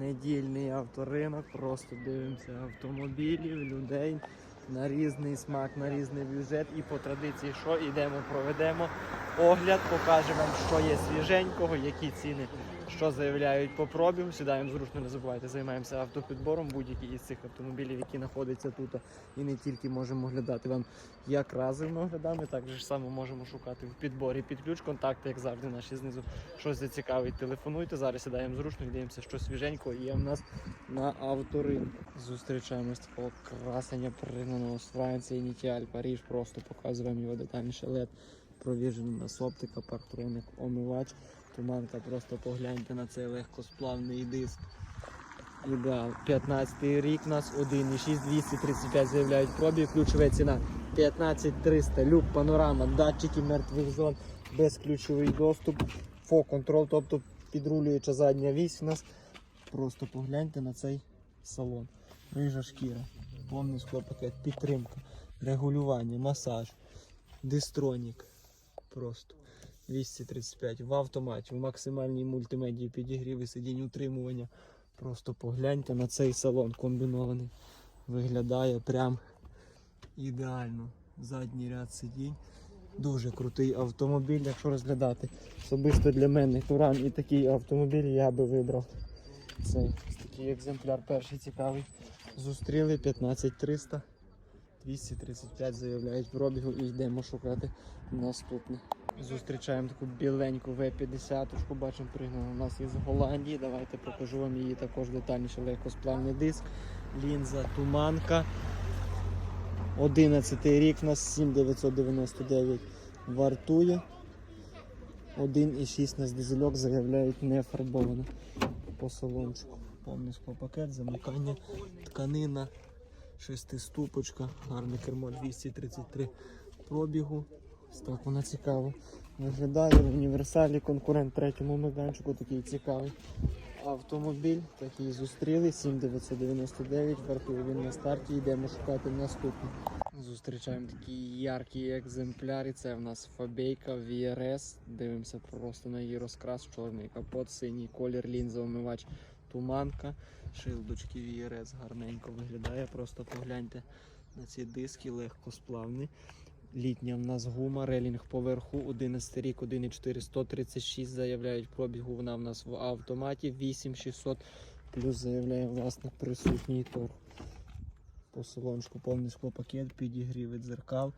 недільний авторинок, просто дивимося автомобілів, людей на різний смак, на різний бюджет. І по традиції, що йдемо, проведемо огляд, покажемо вам, що є свіженького, які ціни, що заявляють по пробігу. Сідаємо зручно, не забувайте, займаємося автопідбором. Будь-які із цих автомобілів, які знаходяться тут. І не тільки можемо оглядати вам як разовими оглядами, так же само можемо шукати в підборі під ключ, контакти, як завжди, наші знизу. Щось зацікавить, телефонуйте. Зараз сідаємо зручно, дивимося, що свіженького є в нас на авторинку. Зустрічаємось такого красення пригнаного з Франції, Нітіаль, Паріж. Просто показуємо його детальніше. LED, провіжений у нас оптика, парктроник, омивач. Туманка, просто погляньте на цей легкосплавний диск. Ідеал. 15 рік у нас 1,6 235 заявляють пробіг. Ключова ціна 15300. Люк, панорама, датчики мертвих зон, безключовий доступ, фо-контрол, тобто підрулююча задня вісь у нас. Просто погляньте на цей салон. Рижа шкіра, повний склопакет, підтримка, регулювання, масаж, дистронік. Просто 235 в автоматі, в максимальній мультимедії підігріви сидінь утримування. Просто погляньте на цей салон комбінований. Виглядає прям ідеально. Задній ряд сидінь. Дуже крутий автомобіль, якщо розглядати. Особисто для мене Туран і такий автомобіль я би вибрав. Цей такий екземпляр перший цікавий. Зустріли 15300. 235 заявляють пробігу і йдемо шукати наступне. Зустрічаємо таку біленьку В-50, бачимо пригнано. У нас є з Голландії. Давайте покажу вам її також детальніше легкосплавний диск. Лінза туманка. 11 рік у нас 7999 вартує. 1,6 у нас дизельок заявляють не фарбовано по салончику. Повний склопакет, замикання, тканина, шестиступочка, гарне кермо 233 пробігу. Ось так вона цікаво виглядає в універсалі. Конкурент третьому майданчику такий цікавий. Автомобіль такий зустріли 7999, вартує він на старті, йдемо шукати наступний. Зустрічаємо такий яркий екземпляр. І це в нас Фабейка VRS. Дивимося просто на її розкрас, чорний капот, синій колір, лінза, омивач, туманка, шилдочки VRS гарненько виглядає. Просто погляньте на ці диски, легко сплавні. Літня в нас гума, релінг поверху, 11 рік, 1,4, 136 заявляють пробігу. Вона в нас в автоматі 8600, плюс заявляє власник присутній торг. По салончику повний склопакет, підігріви дзеркал,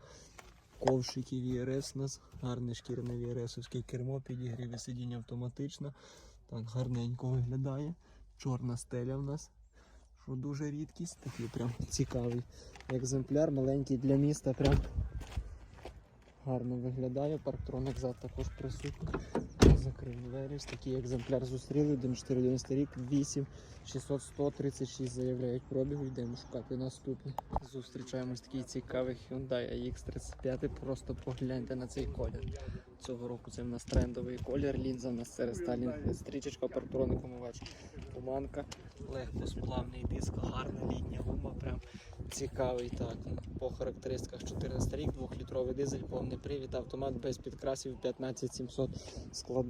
ковшики VRS у нас, гарне шкіряне VRS-овське кермо, підігріви сидіння автоматично. Так, гарненько виглядає. Чорна стеля в нас, що дуже рідкість, такий прям цікавий екземпляр, маленький для міста. Прям гарно виглядає. Парктроник зад також присутній. Закрив двері. Ось Такий екземпляр зустріли. 1,490 рік, 8 600 136 заявляють пробігу. Йдемо шукати наступний. Зустрічаємось такий цікавий Hyundai AX35. Просто погляньте на цей колір. Цього року це в нас трендовий колір. Лінза в нас серед Сталін. Стрічечка, парктроник, омивач, туманка, легкосплавний диск, гарна літня гума. Прям цікавий так. По характеристиках 14 рік, 2-літровий дизель, повний привід, автомат без підкрасів 15700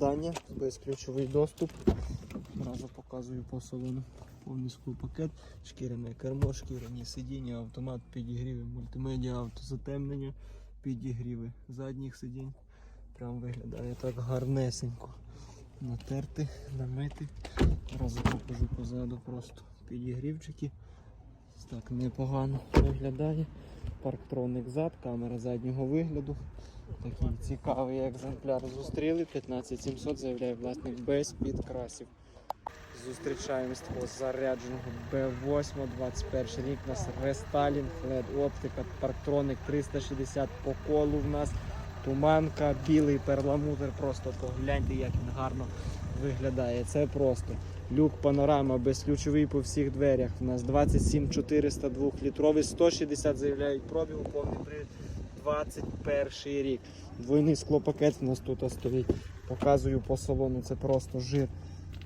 складання, безключовий доступ. Одразу показую по салону. Повний склопакет, шкіряне кермо, шкіряні сидіння, автомат, підігріви, мультимедіа, автозатемнення, підігріви задніх сидінь. Прям виглядає так гарнесенько. Натерти, намити. Одразу покажу позаду просто підігрівчики. Так непогано виглядає. Парктроник зад, камера заднього вигляду. Такий цікавий екземпляр зустріли. 15700 заявляє власник без підкрасів. Зустрічаємось такого зарядженого B8, 21 рік. У нас рестайлінг, LED оптика, парктроник 360 по колу в нас. Туманка, білий перламутр, просто погляньте, як він гарно виглядає. Це просто люк панорама безключовий по всіх дверях. У нас 27400 2-літровий, 160 заявляють пробігу, повний привід 21 рік. Двойний склопакет у нас тут стоїть. Показую по салону, це просто жир.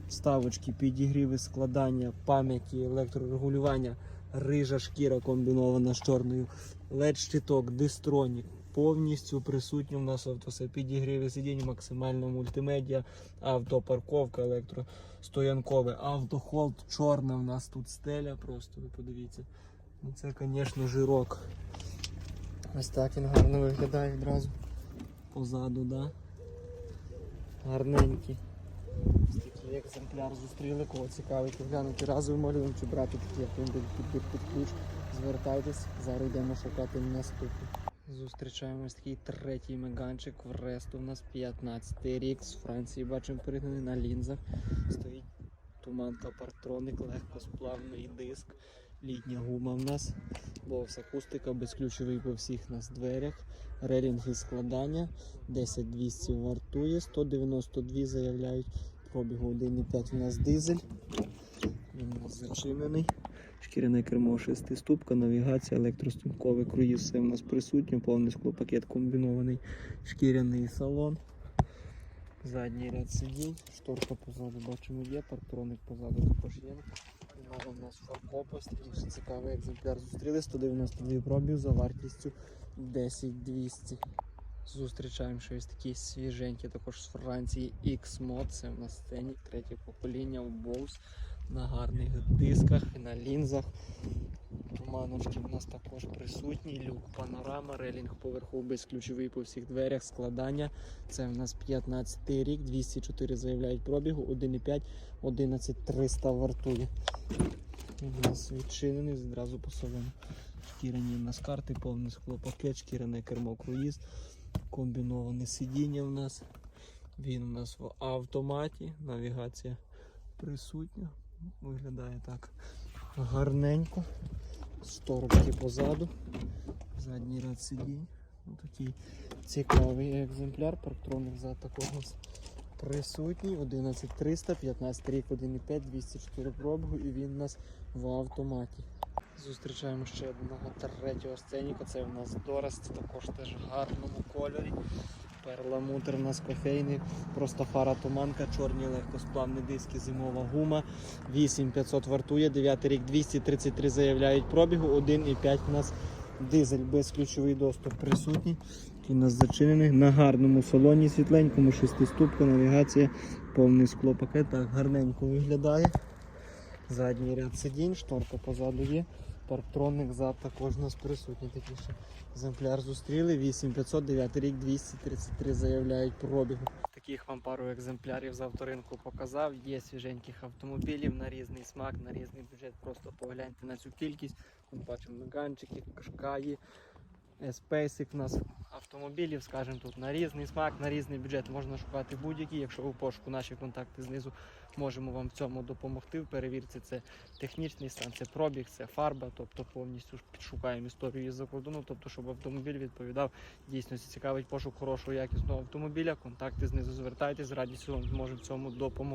Вставочки, підігріви, складання, пам'яті, електрорегулювання, рижа шкіра комбінована з чорною, LED щиток, дистронік, повністю присутні. У нас авто все підігріви сидінь, максимальна мультимедіа, автопарковка, електростоянкове, автохолд, чорна в нас тут стеля, просто ви подивіться. Ну це, звісно, жирок. Ось так він гарно виглядає відразу. Позаду, да? Гарненький. Такий екземпляр зустріли, кого цікавить оглянути разовий малюнок чи брати такий автомобіль під ключ. Звертайтесь, зараз йдемо шукати наступний. Зустрічаємо ось такий третій меганчик в Ресту. У нас 15 рік з Франції бачимо перегнаний на лінзах. Стоїть туманка парктроник, легкосплавний диск, літня гума в нас, бокс акустика, безключовий по всіх нас дверях, релінги складання, 10200 вартує, 192 заявляють пробігу 1,5 у нас дизель. Він у нас зачинений. Шкіряне кермо, шестиступка, навігація, електроступковий круїз, все в нас присутнє, повний склопакет комбінований, шкіряний салон. Задній ряд сидінь, шторка позаду бачимо є, парктроник позаду також є. Знову у нас фаркоп, ось такий цікавий екземпляр. Зустріли 192 пробіг за вартістю 10200. Зустрічаємо щось такі свіженькі, також з Франції X-Mod. Це в нас сцені третє покоління в Bose на гарних дисках на лінзах. Туманочки в нас також присутні, люк панорама, релінг поверху безключовий по всіх дверях, складання. Це в нас 15 рік, 204 заявляють пробігу, 1,5, 11300 вартує. У нас відчинений зразу по салону. Шкіряні в нас карти, повний склопакет, шкіряне кермо круїз, комбіноване сидіння в нас. Він у нас в автоматі, навігація присутня. Виглядає так гарненько. Шторочки позаду. Задній ряд сидінь. Такий цікавий екземпляр. Парктроник за нас присутній. 11300, 15 рік, 1,5, 204 пробігу і він у нас в автоматі. Зустрічаємо ще одного третього сценіка. Це у нас Дорест, також теж в гарному кольорі. Перламутр у нас кофейний, просто фара туманка, чорні легкосплавні диски, зимова гума. 8500 вартує, 9 рік 233 заявляють пробігу, 1,5 у нас дизель безключовий доступ присутній. Який у нас зачинений на гарному салоні світленькому, шестиступка, навігація, повний склопакет. Так гарненько виглядає. Задній ряд сидінь, шторка позаду є. Парктроник зад також у нас присутній. Такий ще екземпляр зустріли. 8500, рік, 233 заявляють пробігу. Таких вам пару екземплярів з авторинку показав. Є свіженьких автомобілів на різний смак, на різний бюджет. Просто погляньте на цю кількість. Ми бачимо меганчики, кашкаї, еспейсик у нас автомобілів, скажімо тут, на різний смак, на різний бюджет можна шукати будь-які. Якщо в пошуку наші контакти знизу можемо вам в цьому допомогти. В перевірці це технічний стан, це пробіг, це фарба, тобто повністю підшукаємо історію із-за кордону, тобто, щоб автомобіль відповідав дійсності. Цікавить пошук хорошого якісного автомобіля. Контакти знизу звертайтесь, з радістю вам зможемо в цьому допомогти.